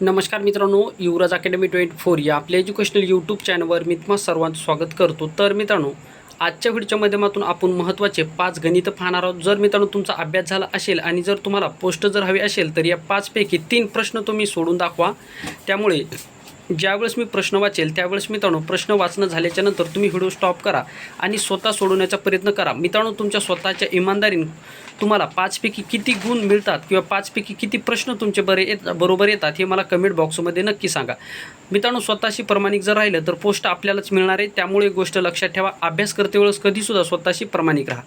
नमस्कार मित्रांनो युवराज academy twenty four या आपल्या एज्युकेशनल यूट्यूब चॅनलवर मी तुम्हा सर्वांचं स्वागत करतो. तर मित्रांनो आजच्या व्हिडिओच्या माध्यमातून आपण महत्त्वाचे पाच गणितं पाहणार आहोत. जर मित्रांनो तुमचा अभ्यास झाला असेल आणि जर तुम्हाला पोस्ट जर हवी असेल तर या पाचपैकी तीन प्रश्न तुम्ही सोडून दाखवा. त्यामुळे ज्यावेळेस मी प्रश्न वाचेल त्यावेळेस मित्रांनो प्रश्न वाचणं झाल्याच्यानंतर तुम्ही व्हिडिओ स्टॉप करा आणि स्वतः सोडवण्याचा प्रयत्न करा. मित्रांनो तुमच्या स्वतःच्या इमानदारीनं तुम्हाला पाचपैकी किती गुण मिळतात किंवा पाचपैकी किती प्रश्न तुमचे बरे येत बरोबर येतात हे मला कमेंट बॉक्समध्ये नक्की सांगा. मित्रांनो स्वतःशी प्रमाणिक जर राहिलं तर पोस्ट आपल्यालाच मिळणार आहे. त्यामुळे गोष्ट लक्षात ठेवा. अभ्यास करते वेळेस कधीसुद्धा स्वतःशी प्रमाणिक राहा.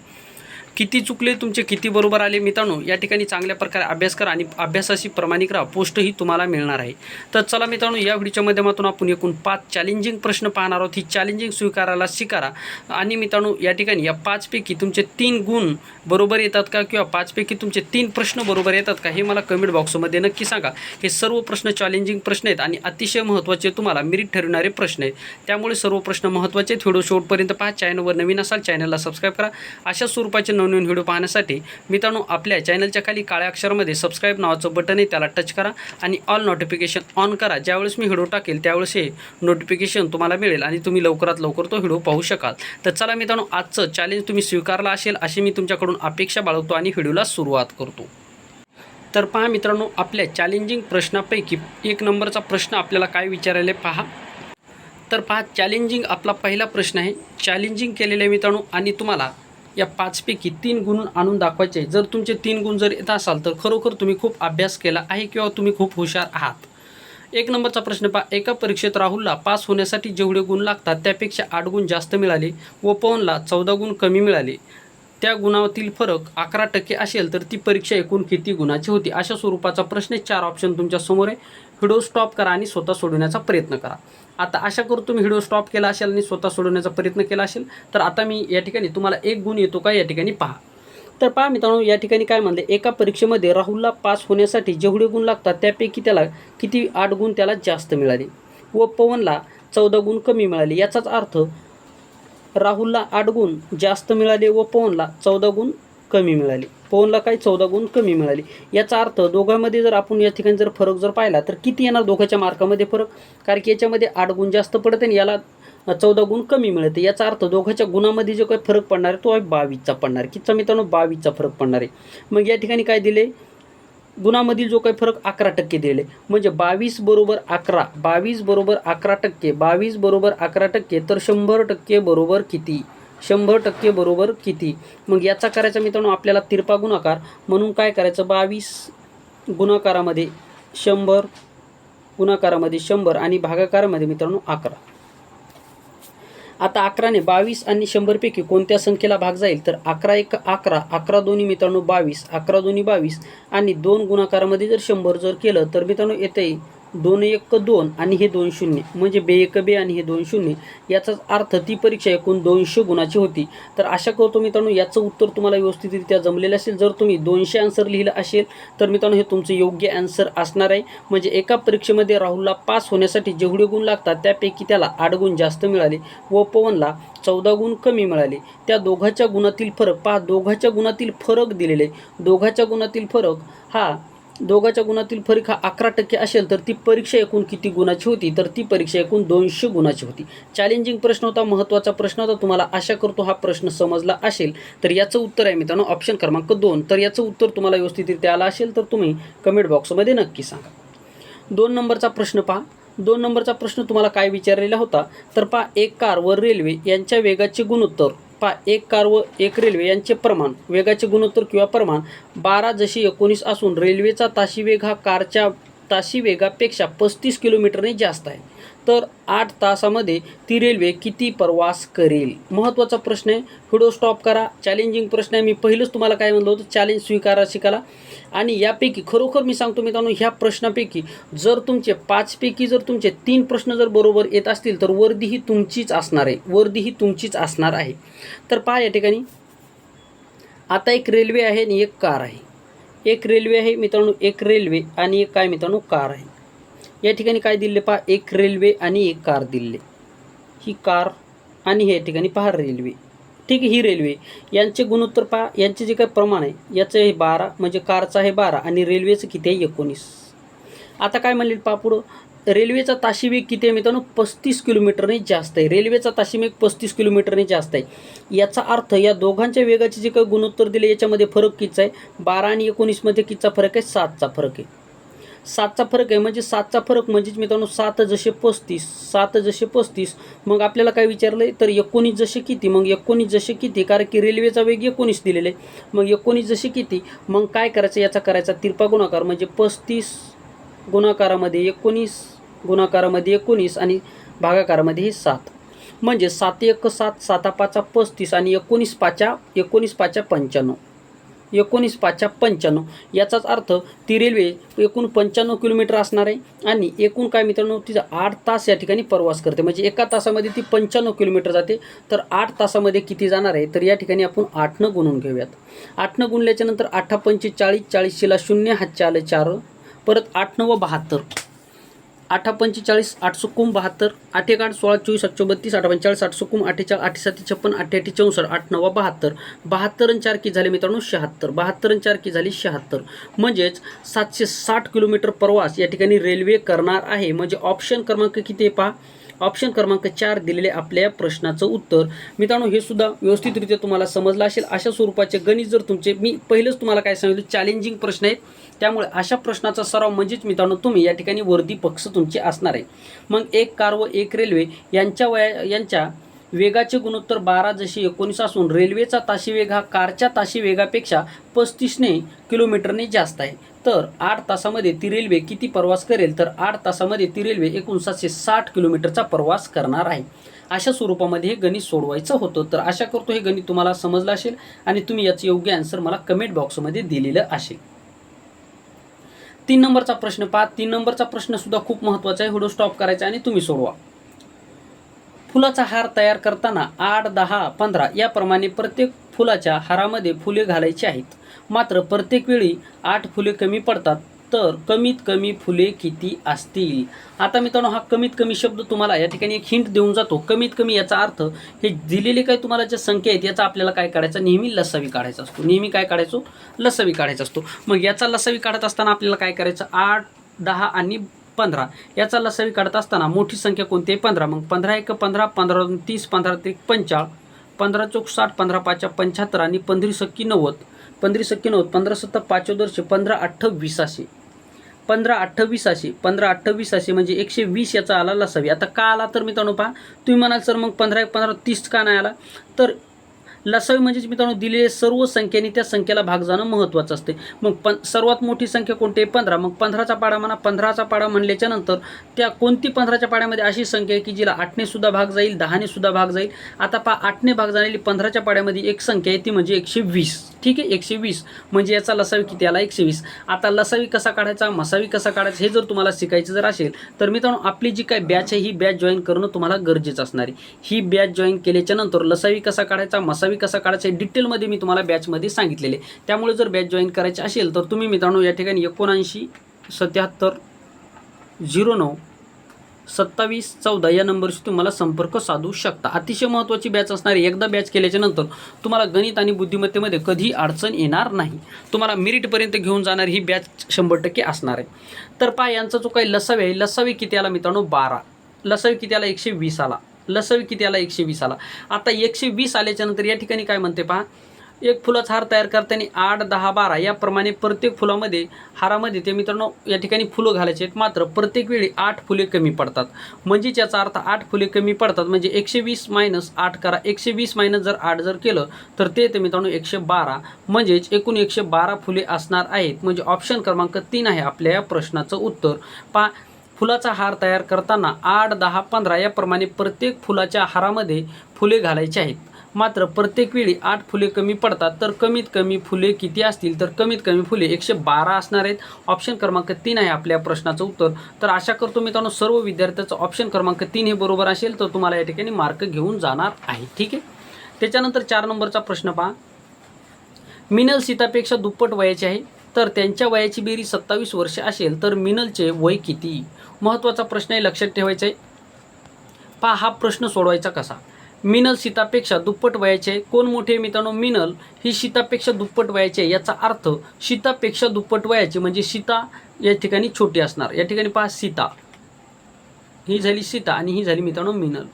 किती चुकले तुमचे किती बरोबर आले? मित्रांनो या ठिकाणी चांगल्या प्रकारे अभ्यास करा आणि अभ्यासाशी प्रमाणिक राहा. पोस्टही तुम्हाला मिळणार आहे. तर चला मित्रांनो या व्हिडिओच्या माध्यमातून आपण एकूण पाच चॅलेंजिंग प्रश्न पाहणार आहोत. ही चॅलेंजिंग स्वीकारायला शिकारा. आणि मित्रांनो या ठिकाणी या पाचपैकी तुमचे तीन गुण बरोबर येतात का? किंवा पाचपैकी तुमचे तीन प्रश्न बरोबर येतात का? हे मला कमेंट बॉक्समध्ये नक्की सांगा. हे सर्व प्रश्न चॅलेंजिंग प्रश्न आहेत आणि अतिशय महत्त्वाचे तुम्हाला मिरीट ठरवणारे प्रश्न आहेत. त्यामुळे सर्व प्रश्न महत्त्वाचे आहेत. व्हिडिओ शेवटपर्यंत पहा. चॅनलवर नवीन असाल चॅनलला सबस्क्राईब करा. अशा स्वरूपाचे नवनवीन व्हिडिओ पाहण्यासाठी मित्रांनो आपल्या चॅनलच्या खाली काळ्या अक्षरामध्ये सबस्क्राईब नावाचं बटन आहे त्याला टच करा आणि ऑल नोटिफिकेशन ऑन करा. ज्यावेळेस मी व्हिडिओ टाकेल त्यावेळेस हे नोटिफिकेशन तुम्हाला मिळेल आणि तुम्ही लवकरात लवकर तो व्हिडिओ पाहू शकाल. तर चला मित्रांनो आजचं चॅलेंज तुम्ही स्वीकारला असेल अशी मी तुमच्याकडून अपेक्षा बाळगतो आणि व्हिडिओला सुरुवात करतो. तर पहा मित्रांनो आपल्या चॅलेंजिंग प्रश्नापैकी एक नंबरचा प्रश्न आपल्याला काय विचारायला पहा. तर पहा चॅलेंजिंग आपला पहिला प्रश्न आहे. चॅलेंजिंग केलेले मित्रांनो आणि तुम्हाला या पाचपैकी तीन गुण आणून दाखवायचे आहे. जर तुमचे तीन गुण जर येत असाल तर खरोखर तुम्ही खूप अभ्यास केला आहे किंवा तुम्ही खूप हुशार आहात. एक नंबरचा प्रश्न पहा. एका परीक्षेत राहुलला पास होण्यासाठी जेवढे गुण लागतात त्यापेक्षा आठ गुण जास्त मिळाले व पवनला चौदा गुण कमी मिळाले. त्या गुणातील फरक अकरा टक्के असेल तर ती परीक्षा एकूण किती गुणाची होती? अशा स्वरूपाचा प्रश्न चार ऑप्शन तुमच्यासमोर आहे. व्हिडिओ स्टॉप करा आणि स्वतः सोडवण्याचा प्रयत्न करा. आता आशा करू तुम्ही व्हिडिओ स्टॉप केला असेल आणि स्वतः सोडवण्याचा प्रयत्न केला असेल तर आता मी या ठिकाणी तुम्हाला एक गुण येतो का या ठिकाणी पहा. तर पहा मित्रांनो या ठिकाणी काय म्हणले एका परीक्षेमध्ये राहुलला पास होण्यासाठी जेवढे गुण लागतात त्यापैकी त्याला किती आठ गुण त्याला जास्त मिळाले? व पवनला चौदा गुण कमी मिळाले. याचाच अर्थ राहुलला आठ गुण जास्त मिळाले व पवनला चौदा गुण कमी मिळाले. पवनला काही चौदा गुण कमी मिळाले. याचा अर्थ दोघांमध्ये जर आपण या ठिकाणी जर फरक जर पाहिला तर किती येणार? दोघांच्या मार्कामध्ये फरक. कारण की याच्यामध्ये आठ गुण जास्त पडते आणि याला चौदा गुण कमी मिळते. याचा अर्थ दोघांच्या गुणामध्ये जो काही फरक पडणार आहे तो आहे बावीसचा पडणार आहे. कितीचा मित्रांनो? बावीसचा फरक पडणार आहे. मग या ठिकाणी काय दिले? गुणामधील जो काही फरक अकरा टक्के दिले. म्हणजे बावीस बरोबर अकरा. बावीस बरोबर अकरा टक्के. बावीस बरोबर अकरा टक्के. तर शंभर टक्के बरोबर किती? शंभर टक्के बरोबर किती? मग याचा करायचा मित्रांनो आपल्याला तिरपा गुणाकार. म्हणून काय करायचं? बावीस गुणाकारामध्ये शंभर गुणाकारामध्ये शंभर आणि भागाकारामध्ये मित्रांनो अकरा. आता अकराने बावीस आणि शंभरपैकी कोणत्या संख्येला भाग जाईल? तर अकरा एक अकरा अकरा दोन्ही मित्रांनो बावीस अकरा दोन्ही बावीस आणि दोन गुणाकारामध्ये जर शंभर जर केलं तर मित्रांनो येते दोन एक दोन आणि हे दोन शून्य. म्हणजे बे एक बे आणि हे दोन शून्य. याचाच अर्थ ती परीक्षा एकूण दोनशे गुणाची होती. तर आशा करतो मित्रांनो याचं उत्तर तुम्हाला व्यवस्थितरित्या जमलेलं असेल. जर तुम्ही दोनशे आन्सर लिहिलं असेल तर मित्रांनो हे तुमचं योग्य आन्सर असणार आहे. म्हणजे एका परीक्षेमध्ये राहुलला पास होण्यासाठी जेवढे गुण लागतात त्यापैकी त्याला आठ गुण जास्त मिळाले व पवनला चौदा गुण कमी मिळाले. त्या दोघाच्या गुणातील फरक पहा दोघाच्या गुणातील फरक दिलेले. दोघाच्या गुणातील फरक हा दोघाच्या गुणातील फरक हा अकरा टक्के असेल तर ती परीक्षा एकूण किती गुणाची होती? तर ती परीक्षा एकूण दोनशे गुणाची होती. चॅलेंजिंग प्रश्न होता महत्त्वाचा प्रश्न होता. तुम्हाला आशा करतो हा प्रश्न समजला असेल तर याचं उत्तर आहे मित्रांनो ऑप्शन क्रमांक दोन. तर याचं उत्तर तुम्हाला व्यवस्थितरित्या आलं असेल तर तुम्ही कमेंट बॉक्समध्ये नक्की सांगा. दोन नंबरचा प्रश्न पहा. दोन नंबरचा प्रश्न तुम्हाला काय विचारलेला होता? तर पहा एक कार व रेल्वे यांच्या वेगाचे गुणोत्तर. पा एक कार व एक रेल्वे यांचे प्रमाण वेगाचे गुणोत्तर किंवा प्रमाण बारा जशी एकोणीस असून रेल्वेचा ताशी वेग हा कारच्या ताशी वेगापेक्षा पस्तीस किलोमीटरने जास्त आहे. तर आठ तासामध्ये ती रेल्वे किती प्रवास करेल? महत्त्वाचा प्रश्न आहे. व्हिडिओ स्टॉप करा. चॅलेंजिंग प्रश्न आहे. मी पहिलंच तुम्हाला काय म्हणलं होतं? चॅलेंज स्वीकारा शिकाला आणि यापैकी खरोखर मी सांगतो मित्रांनो ह्या प्रश्नापैकी जर तुमचे पाचपैकी जर तुमचे तीन प्रश्न जर बरोबर येत असतील तर वर्दी ही तुमचीच असणार आहे. वर्दी ही तुमचीच असणार आहे. तर पहा या ठिकाणी. आता एक रेल्वे आहे आणि एक कार आहे. एक रेल्वे आहे मित्रांनो एक रेल्वे आणि एक काय मित्रांनो कार आहे. या ठिकाणी काय दिले पहा एक रेल्वे आणि एक कार दिले ही कार आणि या ठिकाणी पहा रेल्वे ठीक आहे ही रेल्वे यांचे गुणोत्तर पहा यांचे जे काही प्रमाण आहे याचं हे बारा म्हणजे कारचं आहे बारा आणि रेल्वेचं किती आहे एकोणीस. आता काय म्हणले पहा पुढं रेल्वेचा ताशी वेग किती आहे मित्रांनो पस्तीस किलोमीटरने जास्त आहे. रेल्वेचा ताशी वेग पस्तीस किलोमीटरने जास्त आहे. याचा अर्थ या दोघांच्या वेगाचे जे काही गुणोत्तर दिले याच्यामध्ये फरक कितीचा आहे बारा आणि एकोणीसमध्ये कितीचा फरक आहे सातचा फरक आहे. सातचा फरक आहे. म्हणजे सातचा फरक म्हणजेच मित्रांनो सात जसे पस्तीस सात जसे पस्तीस मग आपल्याला काय विचारलं आहे तर एकोणीस जसे किती? मग एकोणीस जसे किती? कारण की रेल्वेचा वेग एकोणीस दिलेला आहे. मग एकोणीस जसे किती? मग काय करायचं? याचा करायचा तिरपा गुणाकार. म्हणजे पस्तीस गुणाकारामध्ये एकोणीस गुणाकारामध्ये एकोणीस आणि भागाकारामध्ये हे सात. म्हणजे सात एक सात साता पाचा पस्तीस आणि एकोणीस पाचा एकोणीस पाचा पंच्याण्णव. एकोणीस पाच्या पंच्याण्णव. याचाच अर्थ ती रेल्वे एकूण पंच्याण्णव किलोमीटर असणार आहे आणि एकूण काय मित्रांनो तिचा आठ तास या ठिकाणी प्रवास करते. म्हणजे एका तासामध्ये ती पंच्याण्णव किलोमीटर जाते. तर आठ तासामध्ये किती जाणार आहे? तर या ठिकाणी आपण आठनं गुणून घेऊयात. आठनं गुणल्याच्यानंतर आठा पंचे चाळीस चाळीसशेला शून्य हा आले चार. परत आठ व बहात्तर. आठा पंचेचाळीस आठ सुकुम बहात्तर आठ एक आठ सोळा चोवीस आठशे बत्तीस आठ पंचेचाळीस आठ सुकुम अठ्ठेचाळीस आठ छप्पन अठ्ठ्याऐंशी चौसष्ट आठ नवा बहात्तर बहात्तर चार की झाले मित्रांनो शहात्तर. बहात्तर चार की झाली शहात्तर. म्हणजेच सातशे साठ किलोमीटर प्रवास या ठिकाणी रेल्वे करणार आहे. म्हणजे ऑप्शन क्रमांक किती आहे पहा? ऑप्शन क्रमांक चार दिलेले आपल्या या प्रश्नाचं उत्तर. मित्रांनो हे सुद्धा व्यवस्थितरित्या तुम्हाला समजलं असेल. अशा स्वरूपाचे गणित जर तुमचे मी पहिलंच तुम्हाला काय सांगितलं चॅलेंजिंग प्रश्न आहेत त्यामुळे अशा प्रश्नाचा सराव म्हणजेच मित्रांनो तुम्ही या ठिकाणी वर्दी पक्ष तुमचे असणार आहे. मग एक कार व एक रेल्वे यांच्या वया यांच्या वेगाचे गुणोत्तर बारा जशी एकोणीस असून रेल्वेचा ताशी वेग हा कारच्या ताशी वेगापेक्षा पस्तीसने किलोमीटरने जास्त आहे. तर आठ तासामध्ये ती रेल्वे किती प्रवास करेल? तर आठ तासामध्ये ती रेल्वे एकूण सातशे साठ किलोमीटरचा प्रवास करणार आहे. अशा स्वरूपामध्ये हे गणित सोडवायचं होतं. तर आशा करतो हे गणित तुम्हाला समजलं असेल आणि तुम्ही याचं योग्य आन्सर मला कमेंट बॉक्समध्ये दिलेलं असेल. तीन नंबरचा प्रश्न पहा. तीन नंबरचा प्रश्न सुद्धा खूप महत्त्वाचा आहे. व्हिडिओ स्टॉप करायचा आणि तुम्ही सोडवा. फुलाचा हार तयार करताना आठ दहा पंधरा याप्रमाणे प्रत्येक फुलाच्या हारामध्ये फुले घालायची आहेत. मात्र प्रत्येक वेळी आठ फुले कमी पडतात तर कमीत कमी फुले किती असतील? आता मित्रांनो हा कमीत कमी शब्द तुम्हाला या ठिकाणी एक हिंट देऊन जातो. कमीत कमी याचा अर्थ हे दिलेले काही तुम्हाला ज्या संख्या आहेत याचा आपल्याला काय काढायचा? नेहमी लसावी काढायचा असतो. नेहमी काय काढायचो? लसावी काढायचा असतो. मग याचा लसावी काढत असताना आपल्याला काय करायचं? आठ दहा आणि पंधरा. याचा लसावी काढत असताना मोठी संख्या कोणती आहे पंधरा. मग पंधरा एक पंधरा पंधरा दोन तीस पंधरा ते पंचाळ पंधरा चौक साठ पंधरा पाचच्या पंच्याहत्तर आणि पंधरी सक्की नव्वद. पंधरी सक्की नव्वद पंधरा सत्तर पाचोदरशे पंधरा अठ्ठावीस असे. पंधरा अठ्ठावीस असे पंधरा अठ्ठावीस असे म्हणजे एकशे वीस याचा आला लसावी. आता का आला तर मित्रांनो पहा. तुम्ही म्हणाल सर मग पंधरा एक पंधरा तीस का नाही आला? तर लसावी म्हणजेच मित्रांनो दिलेले सर्व संख्येने त्या संख्येला भाग जाणं महत्त्वाचं असते. मग पण सर्वात मोठी संख्या कोणती आहे? पंधरा. मग पंधराचा पाडा म्हणा पंधराचा पाडा म्हणल्याच्या नंतर त्या कोणती पंधराच्या पाड्यामध्ये अशी संख्या आहे की जिला आठने सुद्धा भाग जाईल दहाने सुद्धा भाग जाईल? आता पा आठने भाग झालेली पंधराच्या पाड्यामध्ये एक संख्या आहे ती म्हणजे एकशे वीस. ठीक आहे? एकशे वीस. म्हणजे याचा लसावी किती आला? एकशे वीस. आता लसावी कसा काढायचा? मसावी कसा काढायचा? हे जर तुम्हाला शिकायचं जर असेल तर मित्रांनो आपली जी काय बॅच आहे ही बॅच जॉईन करणं तुम्हाला गरजेचं असणार आहे. ही बॅच जॉईन केल्याच्यानंतर लसावी कसा काढायचा? मसावी कसा काढायचा आहे डिटेलमध्ये मी तुम्हाला बॅचमध्ये सांगितलेले. त्यामुळे जर बॅच जॉईन करायची असेल तर तुम्ही मित्रांनो या ठिकाणी एकोणऐंशी सत्याहत्तर झिरो नऊ सत्तावीस चौदा या नंबरशी तुम्हाला संपर्क साधू शकता. अतिशय महत्त्वाची बॅच असणारी एकदा बॅच केल्याच्यानंतर तुम्हाला गणित आणि बुद्धिमत्तेमध्ये कधी अडचण येणार नाही. तुम्हाला मिरिटपर्यंत घेऊन जाणारी ही बॅच शंभर टक्के असणार आहे. तर पहा यांचा जो काही लसावी आहे लसावी किती आला मित्रांनो? बारा. लसावी किती आला? एकशे वीस आला. लसवी किती आला? एकशे वीस आला. आता एकशे वीस आल्याच्यानंतर या ठिकाणी काय म्हणते पहा? एक फुलाचा हार तयार करताना आठ दहा बारा याप्रमाणे प्रत्येक फुलामध्ये हारामध्ये ते मित्रांनो या ठिकाणी फुलं घालायचे आहेत. मात्र प्रत्येक वेळी आठ फुले कमी पडतात. म्हणजेच याचा अर्थ आठ फुले कमी पडतात. म्हणजे एकशे वीस मायनस आठ करा. एकशे वीस मायनस जर आठ जर केलं तर ते ते मित्रांनो एकशे बारा. म्हणजेच एकूण एकशे बारा फुले असणार आहेत. म्हणजे ऑप्शन क्रमांक तीन आहे आपल्या या प्रश्नाचं उत्तर. पा फुलाचा हार तयार करताना आठ दहा पंधरा याप्रमाणे प्रत्येक फुलाच्या हारामध्ये फुले घालायची आहेत. मात्र प्रत्येक वेळी आठ फुले कमी पडतात तर कमीत कमी फुले किती असतील? तर कमीत कमी फुले एकशे बारा असणार आहेत. ऑप्शन क्रमांक तीन आहे आपल्या प्रश्नाचं उत्तर. तर आशा करतो मित्रांनो सर्व विद्यार्थ्याचं ऑप्शन क्रमांक तीन हे बरोबर असेल तर तुम्हाला या ठिकाणी मार्क घेऊन जाणार आहे. ठीक आहे? त्याच्यानंतर चार नंबरचा प्रश्न पहा. मिनल सीतापेक्षा दुप्पट वयाची आहे तर त्यांच्या वयाची बेरी सत्तावीस वर्षे असेल तर मिनलचे वय किती? महत्त्वाचा प्रश्न आहे लक्षात ठेवायचा आहे पहा हा प्रश्न सोडवायचा कसा? मिनल सीतापेक्षा दुप्पट वयाचे आहे. कोण मोठे आहे मित्रांनो? मिनल ही सीतापेक्षा दुप्पट वयाचे याचा अर्थ सीतापेक्षा दुप्पट वयाची म्हणजे सीता या ठिकाणी छोटी असणार. या ठिकाणी पहा सीता. ही झाली सीता आणि ही झाली मित्रांनो मिनल.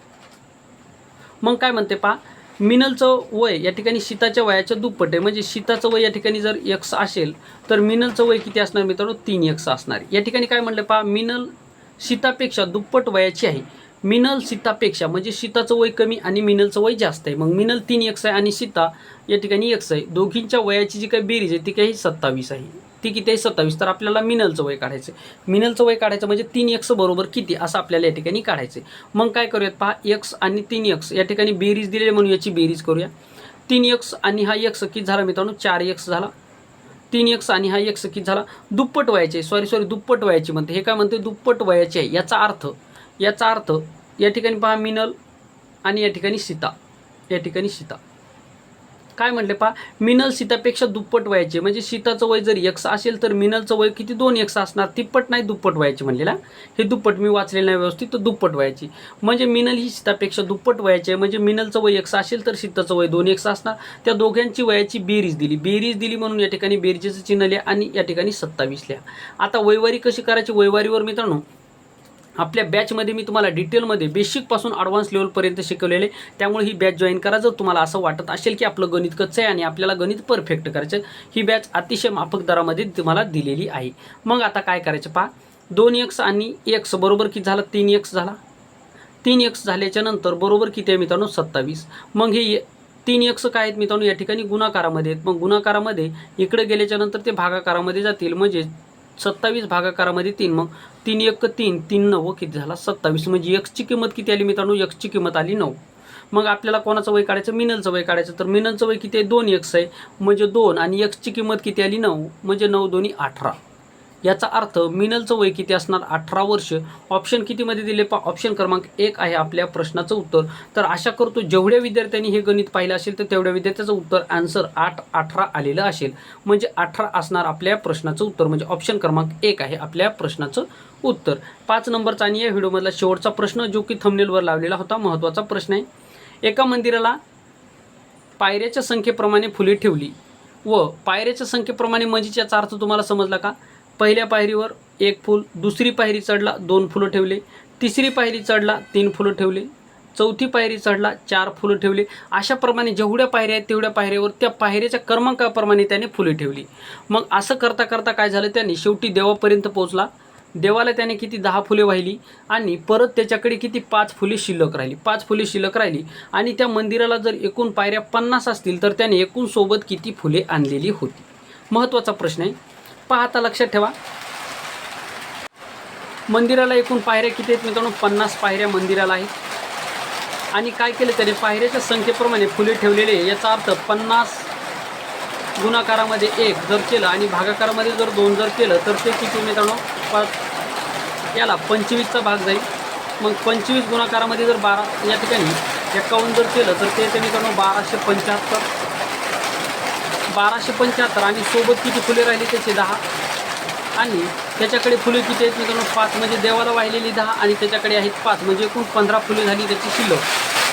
मग काय म्हणते पहा मिनलचं वय या ठिकाणी सीताच्या वयाच्या दुप्पट आहे. म्हणजे सीताचं वय या ठिकाणी जर यक्स असेल तर मिनलचं वय किती असणार मित्रांनो? तीन यक्स असणार या ठिकाणी काय म्हणलं पहा मिनल सीतापेक्षा दुप्पट वयाची आहे. मिनल सीतापेक्षा म्हणजे सीताचं वय कमी आणि मिनलचं वय जास्त आहे. मग मिनल तीन एक्स आहे आणि सीता या ठिकाणी एक्स आहे. दोघींच्या वयाची जी काही बेरीज आहे ती काही सत्तावीस आहे. ती किती आहे? सत्तावीस. तर आपल्याला मिनलचं वय काढायचं आहे. मिनलचं वय काढायचं म्हणजे तीन एक्स बरोबर किती असं आपल्याला या ठिकाणी काढायचं आहे. मग काय करूयात? पहा एक्स आणि तीन यक्स या ठिकाणी बेरीज दिलेली म्हणून याची बेरीज करूया. तीन एक्स आणि हा एक्स किती झाला मित्रांनो? चार एक्स झाला. तीन एक्स आणि हा एक्स किती झाला? दुप्पट वयाचे. सॉरी सॉरी दुप्पट वयाची म्हणते. हे काय म्हणते? दुप्पट वयाचे आहे. याचा अर्थ याचा अर्थ या ठिकाणी पहा मिनल आणि या ठिकाणी सीता. या ठिकाणी सीता. काय म्हटले पहा मिनल सीतापेक्षा दुप्पट व्हायचे म्हणजे सीताचं वय जर एक्स असेल तर मिनलचं वय किती? दोन एक्स असणार. तिप्पट नाही दुप्पट व्हायचे म्हणलेला. हे दुप्पट मी वाचलेलं नाही व्यवस्थित तर दुप्पट व्हायची म्हणजे मिनल ही सीतापेक्षा दुप्पट वयाची आहे. म्हणजे मिनलचं वय यक्स असेल तर सीताचं वय दोन यक्स असणार. त्या दोघांची वयाची बेरीज दिली. बेरीज दिली म्हणून या ठिकाणी बेरीजेचं चिन्ह लिहा आणि या ठिकाणी सत्तावीस लिहा. आता वैवारी कशी करायची? वैवारीवर मित्रांनो आपल्या बॅचमध्ये मी तुम्हाला डिटेलमध्ये बेसिकपासून ॲडव्हान्स लेवलपर्यंत शिकवलेले. त्यामुळे ही बॅच जॉईन करा जर तुम्हाला असं वाटत असेल की आपलं गणित कच्चं आहे आणि आपल्याला गणित परफेक्ट करायचं आहे, ही बॅच अतिशय माफक दरामध्ये तुम्हाला दिलेली आहे. मग आता काय करायचं पहा. दोन एक्स आणि एक्स बरोबर किती झाला? तीन एक्स झाला. तीन एक्स झाल्याच्यानंतर बरोबर किती आहे मित्रांनो? सत्तावीस. मग हे तीन एक्स काय आहेत मित्रांनो? या ठिकाणी गुणाकारामध्ये आहेत. मग गुणाकारामध्ये इकडे गेल्याच्यानंतर ते भागाकारामध्ये जातील. म्हणजे सत्तावीस भागाकारामध्ये तीन मग तीन एक तीन तीन नऊ किती झाला? सत्तावीस. म्हणजे एक्सची किंमत किती आली मित्रांनो? एक्सची किंमत आली नऊ. मग आपल्याला कोणाचं वय काढायचं? मिनलचं वय काढायचं. तर मिनलचं वय किती आहे? दोन एक्स आहे. म्हणजे दोन आणि एक्सची किंमत किती आली? नऊ. म्हणजे नऊ दोन्ही अठरा. याचा अर्थ मिनलचं वय किती असणार? अठरा वर्ष. ऑप्शन कितीमध्ये दिले? पा ऑप्शन क्रमांक एक आहे आपल्या प्रश्नाचं उत्तर. तर आशा करतो जेवढ्या विद्यार्थ्यांनी हे गणित पाहिलं असेल तर तेवढ्या विद्यार्थ्याचं उत्तर आन्सर आठ अठरा आलेलं असेल. म्हणजे अठरा असणार आपल्या प्रश्नाचं उत्तर. म्हणजे ऑप्शन क्रमांक एक आहे आपल्या प्रश्नाचं उत्तर. पाच नंबरचा आणि या व्हिडिओमधला शेवटचा प्रश्न जो की थंबनेलवर लावलेला होता महत्त्वाचा प्रश्न आहे. एका मंदिराला पायऱ्याच्या संख्येप्रमाणे फुले ठेवली. व पायऱ्याच्या संख्येप्रमाणे म्हणजे याचा अर्थ तुम्हाला समजला का? पहिल्या पायरीवर एक फूल दुसरी पायरी चढला दोन फुलं ठेवले तिसरी पायरी चढला तीन फुलं ठेवले चौथी पायरी चढला चार फुलं ठेवले. अशाप्रमाणे जेवढ्या पायऱ्या आहेत तेवढ्या पायऱ्यावर त्या पायऱ्याच्या क्रमांकाप्रमाणे त्याने फुले ठेवली. मग असं करता करता काय झालं? त्याने शेवटी देवापर्यंत पोहोचला. देवाला त्याने किती दहा फुले वाहिली आणि परत त्याच्याकडे किती पाच फुले शिल्लक राहिली. पाच फुले शिल्लक राहिली आणि त्या मंदिराला जर एकूण पायऱ्या पन्नास असतील तर त्याने एकूण सोबत किती फुले आणलेली होती? महत्त्वाचा प्रश्न आहे. पाहता लक्षात ठेवा. मंदिराला एकूण पायऱ्या किती आहेत मित्रांनो? पन्नास पायऱ्या मंदिराला आहेत. आणि काय केलं त्याने? पायऱ्याच्या संख्येप्रमाणे फुले ठेवलेले याचा अर्थ पन्नास गुणाकारामध्ये एक जर केलं आणि भागाकारामध्ये जर दोन जर केलं तर ते किती मित्रांनो? प याला पंचवीसचा भाग जाईल. मग पंचवीस गुणाकारामध्ये जर बारा या ठिकाणी एकावन्न जर केलं तर ते ते मित्रांनो बाराशे पंच्याहत्तर. बाराशे पंच्याहत्तर. आणि सोबत किती फुले राहिली त्याचे दहा. आणि त्याच्याकडे फुले किती आहेत मित्रांनो? पाच. म्हणजे देवाला वाहिलेली दहा आणि त्याच्याकडे आहेत पाच. म्हणजे एकूण पंधरा फुले झाली त्याची शिल्लक.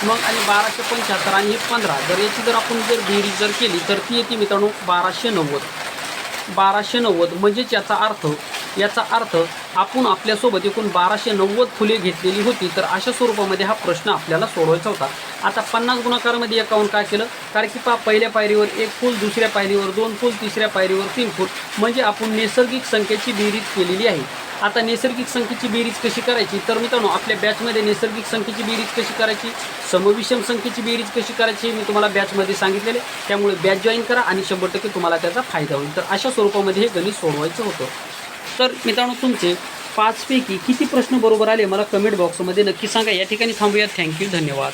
मग आणि बाराशे पंच्याहत्तर आणि हे पंधरा. जर याची जर आपण जर बेरीज जर केली तर ती येते मित्रांनो बाराशे नव्वद. बाराशे नव्वद. म्हणजेच याचा अर्थ याचा अर्थ आपण आपल्यासोबत एकूण बाराशे नव्वद फुले घेतलेली होती तर अशा स्वरूपामध्ये हा प्रश्न आपल्याला सोडवायचा होता. आता पन्नास गुणाकारामध्ये एकावन्न काय केलं? कारण की पा पहिल्या पायरीवर एक फूल दुसऱ्या पायरीवर दोन फूल तिसऱ्या पायरीवर तीन फूल. म्हणजे आपण नैसर्गिक संख्येची बेरीज केलेली आहे. आता नैसर्गिक संख्येची बेरीज कशी करायची? तर मित्रांनो आपल्या बॅचमध्ये नैसर्गिक संख्येची बेरीज कशी करायची? समविषम संख्येची बेरीज कशी करायची? हे मी तुम्हाला बॅचमध्ये सांगितलेले त्यामुळे बॅच जॉईन करा आणि शंभर टक्के तुम्हाला त्याचा फायदा होईल. तर अशा स्वरूपामध्ये हे गणित सोडवायचं होतं. तर मित्रांनो तुमचे पाचपैकी किती प्रश्न बरोबर आले मला कमेंट बॉक्समध्ये नक्की सांगा. या ठिकाणी थांबूया थँक्यू धन्यवाद.